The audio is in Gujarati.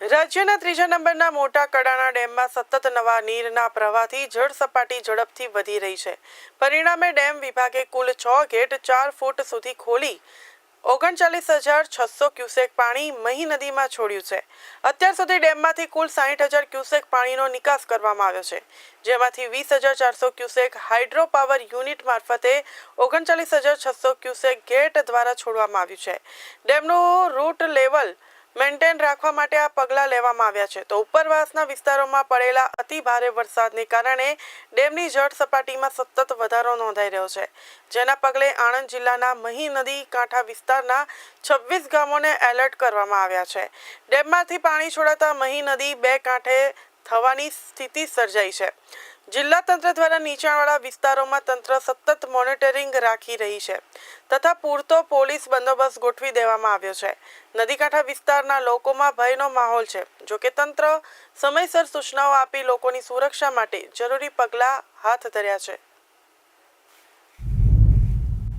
રાજ્યના ત્રીજા નંબરના મોટા કડાણા ડેમમાં સતત નવા નીરના પ્રવાહથી જળ સપાટી ઝડપથી વધી રહી છે. પરિણામે ડેમ વિભાગે કુલ છ ગેટ ચાર ફૂટ સુધી ખોલી ઓગણચાલીસ હજાર છસો ક્યુસેક પાણી મહી નદીમાં છોડ્યું છે. અત્યાર સુધી ડેમમાંથી કુલ સાહીઠ હજાર ક્યુસેક પાણીનો નિકાસ કરવામાં આવ્યો છે, જેમાંથી વીસ હજાર ચારસો ક્યુસેક હાઇડ્રો પાવર યુનિટ મારફતે ઓગણચાલીસ હજાર છસો ક્યુસેક ગેટ દ્વારા છોડવામાં આવ્યું છે. ડેમનું રૂટ લેવલ મેન્ટેન રાખવા માટે આ પગલાં લેવામાં આવ્યા છે. તો ઉપરવાસના વિસ્તારોમાં પડેલા અતિ ભારે વરસાદને કારણે ડેમની જળ સપાટીમાં સતત વધારો નોંધાઈ રહ્યો છે. જેના પગલે આણંદ જિલ્લાના મહી નદી કાંઠા વિસ્તારના છવ્વીસ ગામોને એલર્ટ કરવામાં આવ્યા છે. ડેમમાંથી પાણી છોડાતા મહી નદી બે કાંઠે થવાની સ્થિતિ સર્જાઈ છે. જિલ્લા તંત્ર દ્વારા નીચાણવાળા વિસ્તારોમાં તંત્ર સતત મોનિટરિંગ રાખી રહી છે તથા પૂરતો પોલીસ બંદોબસ્ત ગોઠવી દેવામાં આવ્યો છે. નદીકાંઠા વિસ્તારના લોકોમાં ભયનો માહોલ છે. જોકે તંત્ર સમયસર સૂચનાઓ આપી લોકોની સુરક્ષા માટે જરૂરી પગલાં હાથ ધર્યા છે.